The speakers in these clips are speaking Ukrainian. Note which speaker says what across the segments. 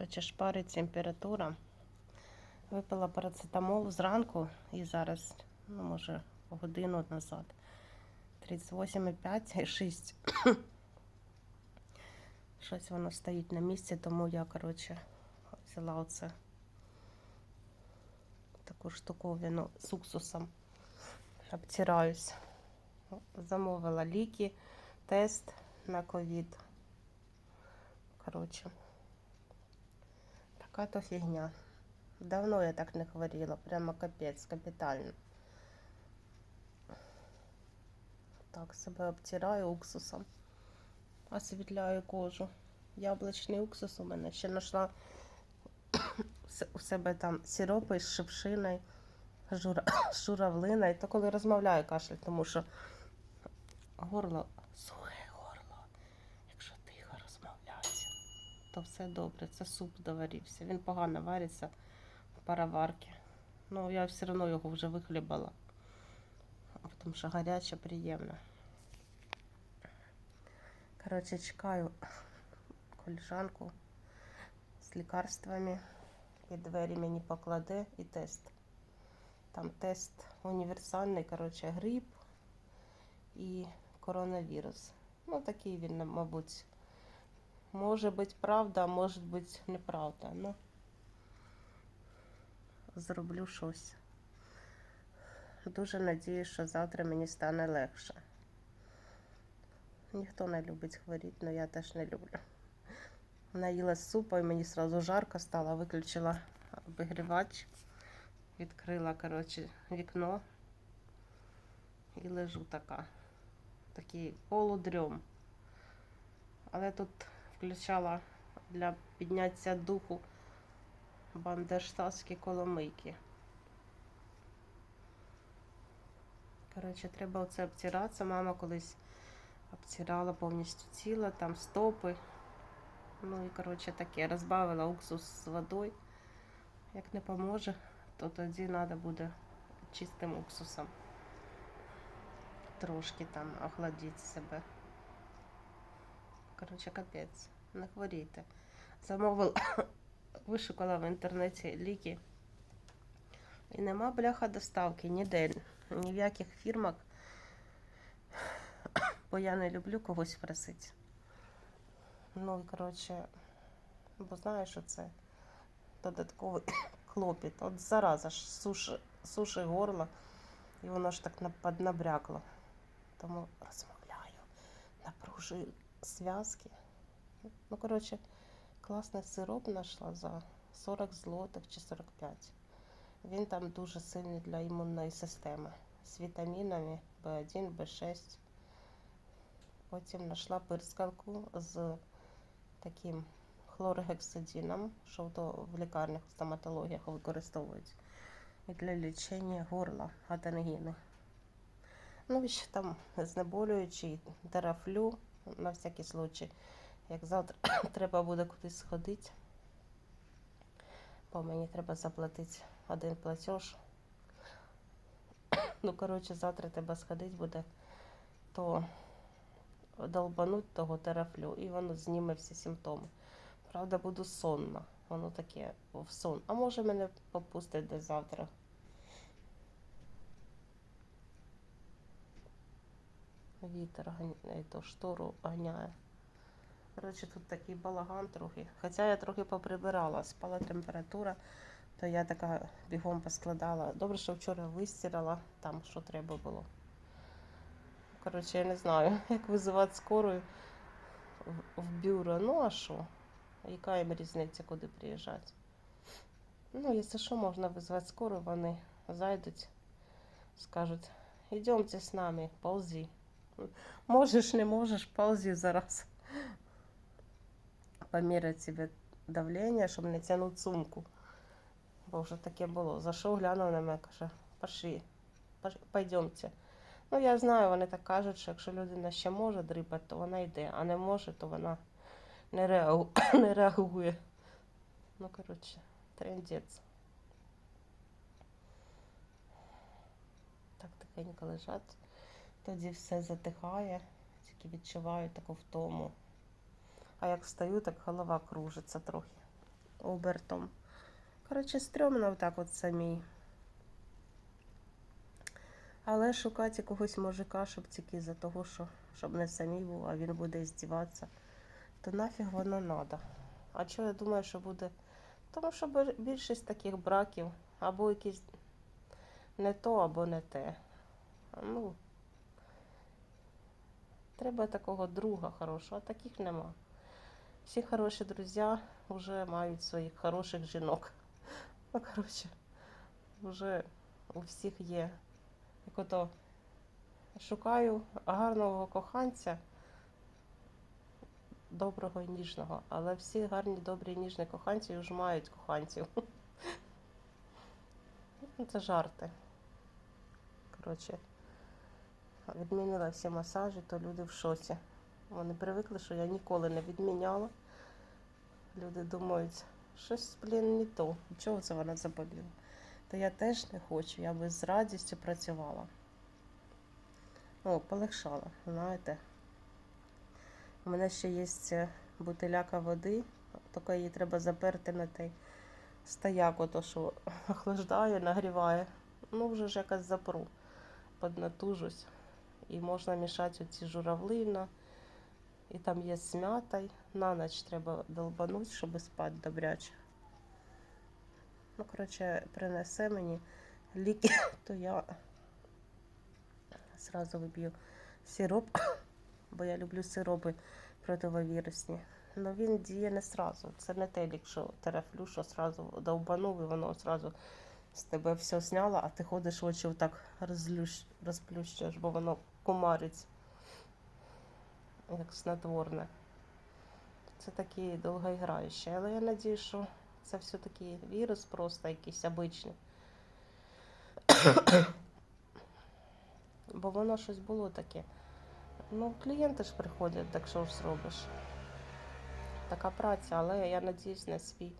Speaker 1: Коротше, шпарить температура. Випила парацетамол зранку і зараз, ну, може, годину назад. 38,5 і 6. Щось воно стоїть на місці, тому я, коротше, взяла оце таку штуковину з уксусом. Обтираюсь. Замовила ліки, тест на ковід. Коротше, така то фігня. Давно я так не хворіла, прямо капець, капітально. Так, себе обтираю уксусом, освітляю кожу. Яблучний уксус у мене ще знайшла у себе там сиропи з шипшиною, жура, журавлиною. То коли розмовляю кашель, тому що горло сухе горло. Якщо тихо розмовляти, то все добре. Це суп доварився. Він погано вариться в пароварці. Ну, я все одно його вже вихлібала. Тому що гаряче, приємно. Коротше, чекаю коліжанку з лікарствами. Під двері мені покладе і тест. Там тест універсальний, коротше, грип і коронавірус. Ну, такий він, мабуть. Може бути правда, а може бути неправда. Ну, зроблю щось. Дуже надіюсь, що завтра мені стане легше. Ніхто не любить хворіти, але я теж не люблю. Наїла супу і мені одразу жарко стало, виключила обігрівач, відкрила, коротше, вікно і лежу така. Такий полудрьом. Але тут включала для підняття духу бандерштатські коломийки. Коротше, треба оце обтиратися. Мама колись обтирала повністю тіло, там стопи. Ну і коротше таке. Розбавила уксус з водою. Як не поможе, то тоді треба буде чистим уксусом. Трошки там охладити себе. Коротше, капець. Не хворійте. Замовила, вишукала в інтернеті ліки. І нема бляха доставки ніде, ні в яких фірмах. Бо я не люблю когось просити. Ну коротше, бо знаєш, що це додатковий клопіт. От зараза ж суши, суши горло, і воно ж так поднабрякло. Тому розмовляю, напружую зв'язки. Ну, коротше, класний сироп знайшла за 40 злотих чи 45. Він там дуже сильний для імунної системи. З вітамінами В1, В6. Потім знайшла пирскалку з таким хлоргексидином, що то в лікарнях, в стоматологіях використовують. Для лічення горла від ангіни. Ну, і ще там знеболюючий терафлю на всякий случай. Як завтра треба буде кудись сходити, бо мені треба заплатити один платеж. Ну, коротше, завтра треба сходити буде, то долбануть того терафлю, і воно зніме всі симптоми. Правда, буду сонна. Воно таке в сон. А може мене попустить десь завтра. Вітер ганяє, то штору ганяє. Коротше, тут такий балаган трохи. Хоча я трохи поприбирала, спала температура, то я така бігом поскладала. Добре, що вчора вистирала там, що треба було. Коротше, я не знаю, як визивати скорую в, бюро. Ну, а що? Яка їм різниця, куди приїжджати? Ну, якщо що, можна визвати скорую, вони зайдуть, скажуть, йдемте з нами, ползи. Можеш, не можеш, ползи зараз. Поміряти себе давлення, щоб не тягнути сумку. Бо вже таке було. Зайшов, глянув на мене, каже, пошли, пойдемте. Ну, я знаю, вони так кажуть, що якщо людина ще може дрипати, то вона йде, а не може, то вона не, реагу... не реагує. Ну, коротше, трендець. Так тихенько лежать. Тоді все затихає, тільки відчуваю таку втому. А як встаю, так голова кружиться трохи. обертом. Коротше, стрьомно так от самій. Але шукати якогось мужика, щоб тільки за того, що щоб не самій був, а він буде здіватися, то нафіг воно надо. А чого я думаю, що буде? Тому що більшість таких браків або якісь не то, або не те. Ну, треба такого друга хорошого, а таких нема. Всі хороші друзі вже мають своїх хороших жінок. Ну, коротше, вже у всіх є. Як ото шукаю гарного коханця, доброго і ніжного, але всі гарні, добрі ніжні коханці вже мають коханців. Ну, Це жарти. Коротше, відмінила всі масажі, то люди в шоці. Вони привикли, що я ніколи не відміняла. Люди думають, щось, блін, не то. Чого це вона заболіла? То я теж не хочу, я би з радістю працювала. О, полегшала, знаєте. У мене ще є е, бутиляка води, тільки її треба заперти на той стояк, ото що охлаждає, нагріває. Ну, вже ж якось запру, поднатужусь. І можна мішати оці журавлина. І там є з м'ятой. На ніч треба долбануть, щоб спати добряче. Ну, коротше, принесе мені ліки, то я зразу виб'ю сироп, бо я люблю сиропи противовірусні. Ну він діє не сразу. Це не те лік, що терафлю, що сразу довбанув і воно сразу з тебе все зняло, а ти ходиш очі отак розплющуєш, бо воно кумарить, як снотворне. Це такий довгоіграючий, але я надію, що це все-таки вірус просто якийсь обичний. Бо воно щось було таке. Ну, клієнти ж приходять, так що ж зробиш. Така праця, але я надіюсь на свій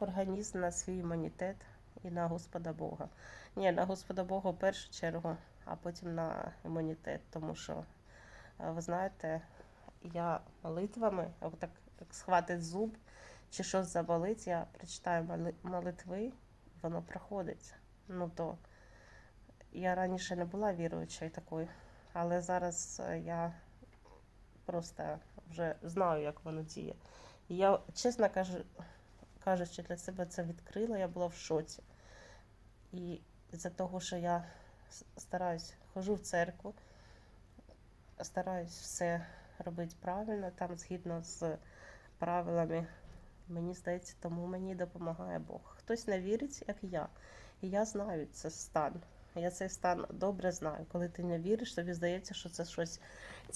Speaker 1: організм, на свій імунітет і на Господа Бога. Ні, на Господа Бога в першу чергу, а потім на імунітет. Тому що, е, ви знаєте, я молитвами, так як схватить зуб, чи щось заболить, я прочитаю молитви, воно проходить. Ну то я раніше не була віруючою такою, але зараз е, я просто вже знаю, як воно діє. Я, чесно кажу, кажучи, для себе це відкрила, я була в шоці. І з-за того, що я стараюсь, хожу в церкву, стараюсь все робити правильно, там згідно з правилами. Мені здається, тому мені допомагає Бог. Хтось не вірить, як я. І я знаю цей стан. Я цей стан добре знаю. Коли ти не віриш, тобі здається, що це щось,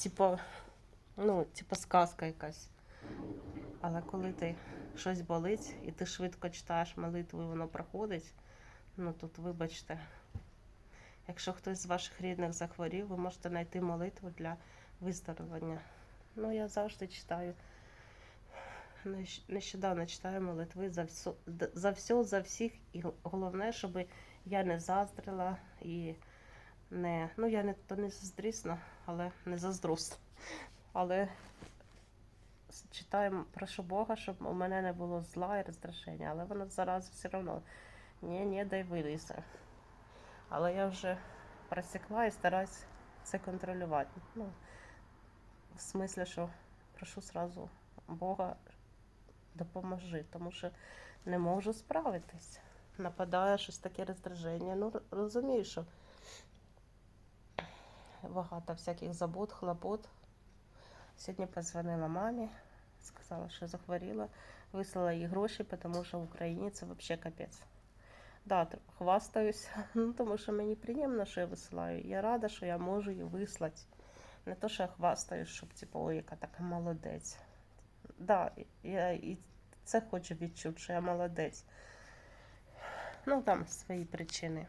Speaker 1: типу, ну, типу сказка якась. Але коли ти щось болить і ти швидко читаєш молитву, і воно проходить, ну тут, вибачте, якщо хтось з ваших рідних захворів, ви можете знайти молитву для виздоровлення. Ну, я завжди читаю. Нещодавно читаю молитви за все, за все, за всіх. І головне, щоб я не заздрила і не. Ну, я не то не заздрісна, але не заздросна. Але читаю, прошу Бога, щоб у мене не було зла і роздраження, але воно зараз все одно ні, ні, дай вилізе. Але я вже просікла і стараюсь це контролювати. Ну, в смислі, що прошу сразу Бога допоможи, тому що не можу справитись. Нападає щось таке роздраження. Ну, розумію, що багато всяких забот, хлопот. Сьогодні позвонила мамі, сказала, що захворіла, вислала їй гроші, тому що в Україні це взагалі капець. Да, хвастаюсь, ну, тому що мені приємно, що я висилаю. Я рада, що я можу її вислати. Не то, що я хвастаюсь, щоб типу, ой, яка така молодець. Да, я і це хочу відчути, що я молодець. Ну, там свої причини.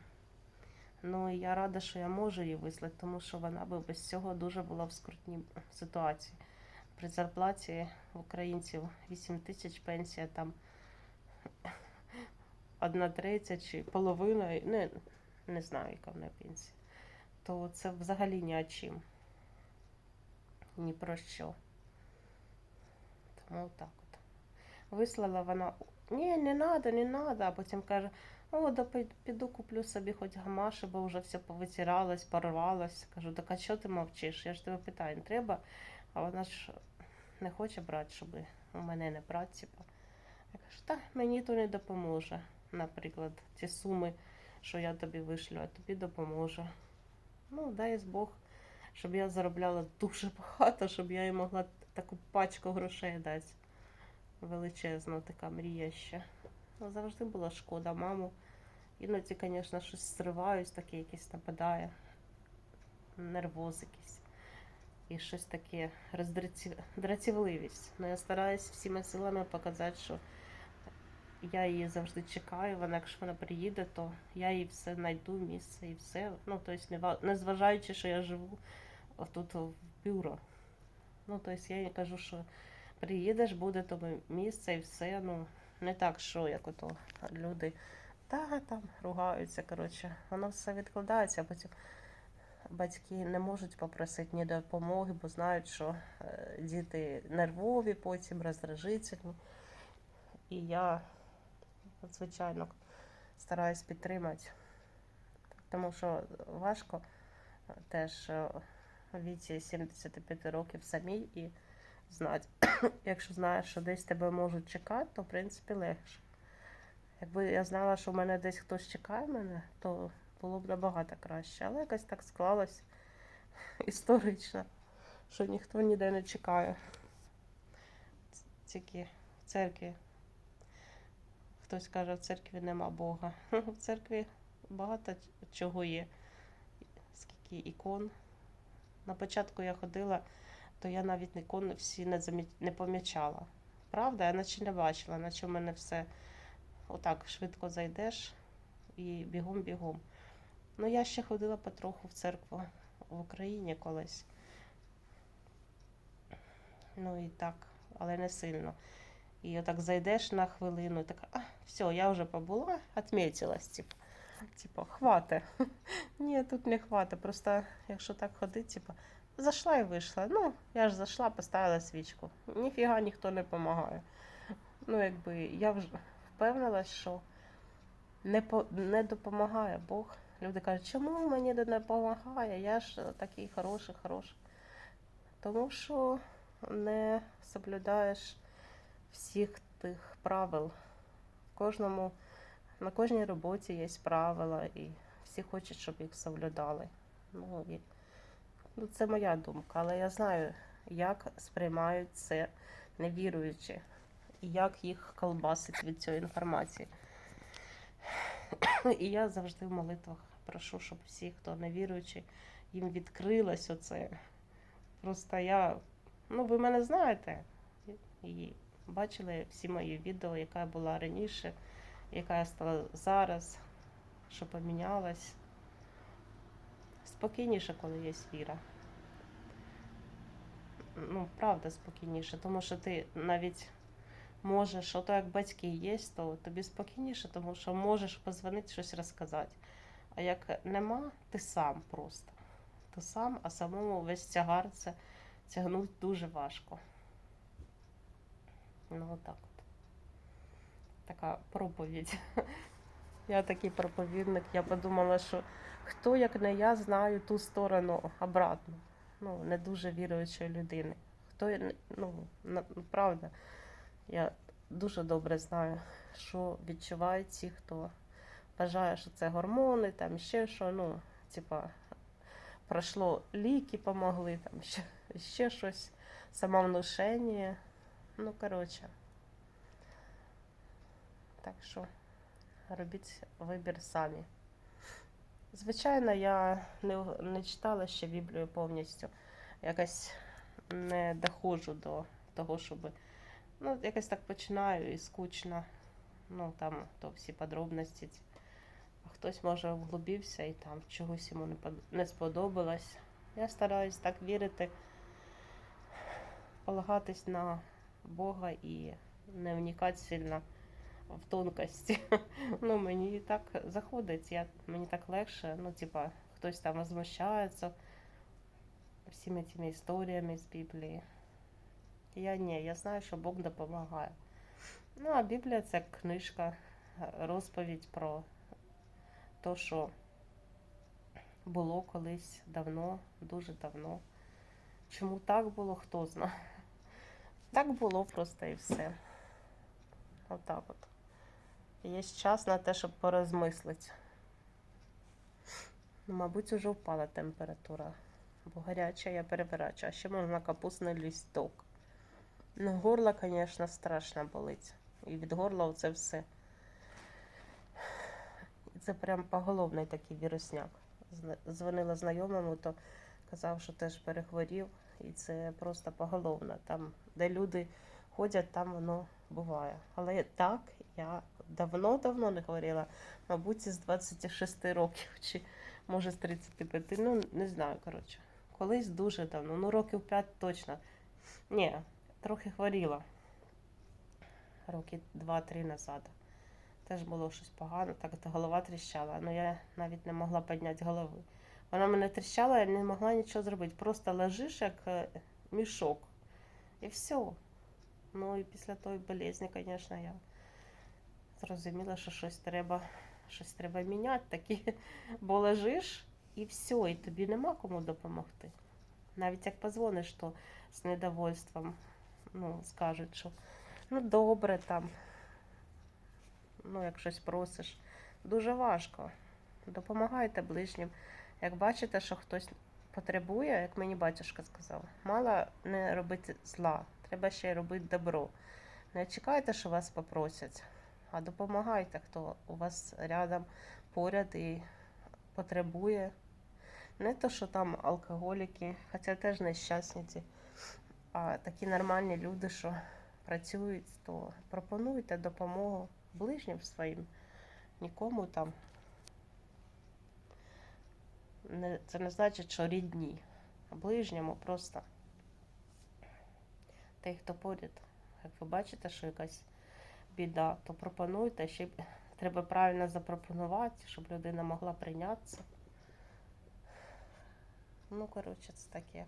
Speaker 1: Ну, я рада, що я можу її вислати, тому що вона би без цього дуже була в скрутній ситуації. При зарплаті українців 8 тисяч пенсія там одна третя чи половина, не, не знаю, яка в неї пенсія. То це взагалі ні о чим. Ні про що. Тому так от. вислала вона, ні, не надо, не надо, а потім каже, о, да піду куплю собі хоч гамаші, бо вже все повитиралось, порвалось. Кажу, так а що ти мовчиш? Я ж тебе питаю, не треба, а вона ж не хоче брати, щоб у мене не брати. Я кажу, та мені то не допоможе. Наприклад, ці суми, що я тобі вишлю, а тобі допоможе. Ну, дай Бог, щоб я заробляла дуже багато, щоб я їй могла таку пачку грошей дати. Величезна така мрія ще. Ну, завжди була шкода маму. Іноді, звісно, щось зриваюсь, таке якесь нападає. Нервоз якийсь. І щось таке роздратівливість. Ну, я стараюсь всіма силами показати, що я її завжди чекаю. Вона, якщо вона приїде, то я їй все знайду місце і все. Ну, тобто, не, ва- що я живу тут в бюро. Ну, тобто я їй кажу, що приїдеш, буде тобі місце і все. Ну, не так, що як ото люди та там ругаються. Коротше, воно все відкладається, а потім батьки не можуть попросити ні допомоги, бо знають, що е, діти нервові, потім роздражительні. І я, звичайно, стараюсь підтримати, тому що важко е, теж е, в віці 75 років самій і знати, якщо знаєш, що десь тебе можуть чекати, то в принципі легше. Якби я знала, що в мене десь хтось чекає мене, то було б набагато краще. Але якось так склалось історично, що ніхто ніде не чекає. Тільки в церкві. Хтось каже, в церкві нема Бога. В церкві багато чого є. Скільки ікон. На початку я ходила, то я навіть ікон всі не, замі... не помічала. Правда, я наче не бачила, наче в мене все отак швидко зайдеш і бігом-бігом. Ну, я ще ходила потроху в церкву в Україні колись. Ну і так, але не сильно. І отак зайдеш на хвилину, і така, а, все, я вже побула, отметилась, типу. Типу, хвати. Ні, тут не хвати. Просто якщо так ходити, типу, зайшла і вийшла. Ну, я ж зайшла, поставила свічку. Ніфіга ніхто не допомагає. Ну, якби я вже впевнилась, що не, по, не допомагає Бог. Люди кажуть, чому мені не допомагає? Я ж такий хороший, хороший. Тому що не соблюдаєш всіх тих правил. Кожному, на кожній роботі є правила, і всі хочуть, щоб їх соблюдали. Ну, і, ну, це моя думка, але я знаю, як сприймають це невіруючі, і як їх колбасить від цієї інформації. І я завжди в молитвах прошу, щоб всі, хто не віруючий, їм відкрилось оце. Просто я, ну ви мене знаєте, і бачили всі мої відео, яка була раніше, яка я стала зараз, що помінялась. Спокійніше, коли є віра. Ну, правда, спокійніше, тому що ти навіть можеш, ото як батьки є, то тобі спокійніше, тому що можеш позвонити щось розказати. А як нема, ти сам просто. Ти сам, а самому весь тягар це тягнути дуже важко. Ну, отак от. Така проповідь. Я такий проповідник. Я подумала, що хто, як не я, знаю ту сторону обратну. Ну, не дуже віруючої людини. Хто, ну, правда, я дуже добре знаю, що відчувають ті, хто вважає, що це гормони, там ще що, ну, типа, пройшло ліки, помогли, там ще, ще щось, самовнушення. Ну, коротше. Так що робіть вибір самі. Звичайно, я не, не читала ще Біблію повністю. Якось не доходжу до того, щоб. Ну, якось так починаю і скучно. Ну, там то всі подробності. А хтось, може, вглубився і там чогось йому не, не сподобалось. Я стараюсь так вірити, полагатись на Бога і не вникати сильно в тонкості. Ну, мені так заходить, я, мені так легше. Ну, типа, хтось там возмущається всіми цими історіями з Біблії. Я ні, я знаю, що Бог допомагає. Ну, а Біблія це книжка, розповідь про те, що було колись давно, дуже давно. Чому так було, хто знає. Так було просто і все. Отак от. Є час на те, щоб порозмислити. Ну, мабуть, уже впала температура. Бо гаряча я переворачу. А ще можна капустний лісток. Ну, горло, звісно, страшно болить. І від горла це все. Це прям поголовний такий вірусняк. Дзвонила знайомому, то казав, що теж перехворів. І це просто поголовно. Там, де люди ходять, там воно буває. Але так, я давно-давно не хворіла. Мабуть, з 26 років, чи може з 35. Ну, не знаю, коротше. Колись дуже давно, ну років 5 точно. Ні, трохи хворіла. Роки 2-3 назад. Теж було щось погано, так голова тріщала. Ну я навіть не могла підняти голови. Вона мене тріщала, я не могла нічого зробити. Просто лежиш як е, мішок. І все. Ну і після тої болезні, звісно, я зрозуміла, що щось треба, щось треба міняти. Такі, бо лежиш і все, і тобі нема кому допомогти. Навіть як позвониш, то з недовольством ну, скажуть, що ну добре там. Ну, як щось просиш. Дуже важко. Допомагайте ближнім. Як бачите, що хтось потребує, як мені батюшка сказав, мало не робити зла, треба ще й робити добро. Не чекайте, що вас попросять, а допомагайте, хто у вас рядом поряд і потребує. Не то, що там алкоголіки, хоча теж нещасні ці, а такі нормальні люди, що працюють, то пропонуйте допомогу ближнім своїм, нікому там. Це не значить, що рідні, а ближньому просто той, хто поряд. Як ви бачите, що якась біда, то пропонуйте, ще треба правильно запропонувати, щоб людина могла прийнятися. Ну, коротше, це таке.